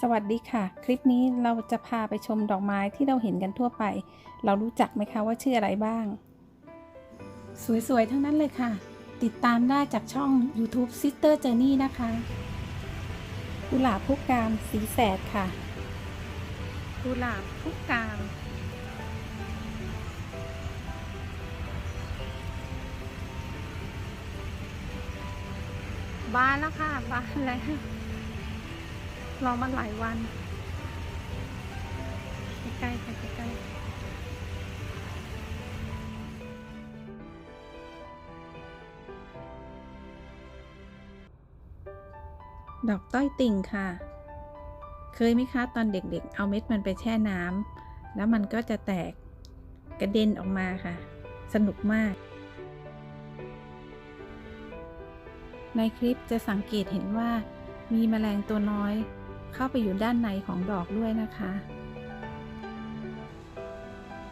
สวัสดีค่ะ คลิปนี้เราจะพาไปชมดอกไม้ที่เราเห็นกันทั่วไป เรารู้จักไหมคะว่าชื่ออะไรบ้าง สวยๆ ทั้งนั้นเลยค่ะ ติดตามได้จากช่อง YouTube Sister Journey นะคะกุหลาบพุกกามสีแสดค่ะกุหลาบพุกกามบานแล้วค่ะบานแล้ว รอมาหลายวันใกล้ๆค่ะใกล้ๆดอกต้อยติ่งค่ะ เคยไหมคะตอนเด็กๆเอาเม็ดมันไปแช่น้ำแล้วมันก็จะแตกกระเด็นออกมาค่ะ สนุกมาก ในคลิปจะสังเกตเห็นว่ามีแมลงตัวน้อย เข้าไปอยู่ด้านในของดอกด้วยนะคะ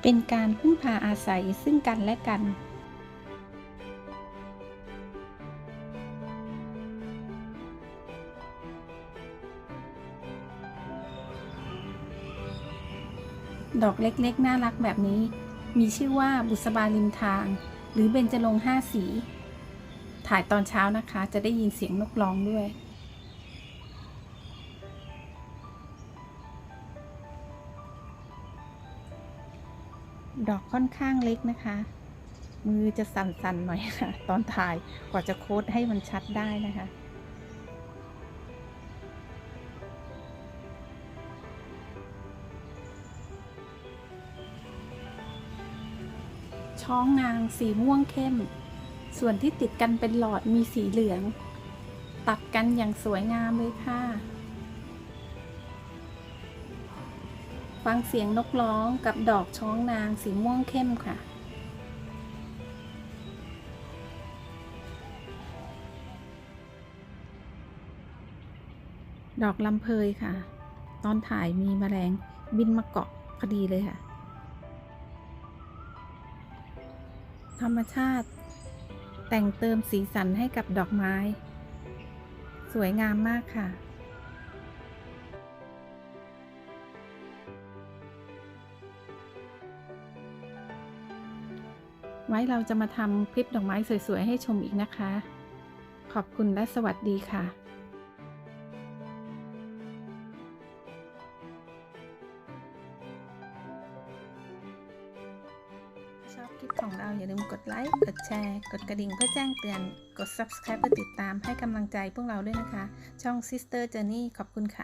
เป็นการพึ่งพาอาศัยซึ่งกันและกันดอกเล็กๆ น่ารักแบบนี้ มีชื่อว่าบุษบาริมทาง หรือเบญจรงห้าสี ถ่ายตอนเช้านะคะ จะได้ยินเสียงนกร้องด้วย ดอกค่อนข้างเล็กนะคะ มือจะสั่นๆหน่อยค่ะ ตอนถ่ายกว่าจะโค้ดให้มันชัดได้นะคะช้องนางสีม่วงเข้ม ส่วนที่ติดกันเป็นหลอดมีสีเหลือง ตัดกันอย่างสวยงามเลยค่ะ ฟังเสียงนกร้องกับดอกช้องนางสีม่วงเข้มค่ะ ดอกลำเพยค่ะ ตอนถ่ายมีแมลงบินมาเกาะพอดีเลยค่ะ ธรรมชาติแต่งเติมสีสันให้กับดอกไม้ สวยงามมากค่ะ ไว้เราจะมาทำคลิปดอกไม้สวยๆ ให้ชมอีกนะคะ ขอบคุณและสวัสดีค่ะชอบคลิปของเราอย่าลืมกดไลค์ กดแชร์ กดกระดิ่งเพื่อแจ้งเตือน กด subscribe เพื่อติดตามให้กำลังใจพวกเราด้วยนะคะ ช่อง Sister Journey ขอบคุณค่ะ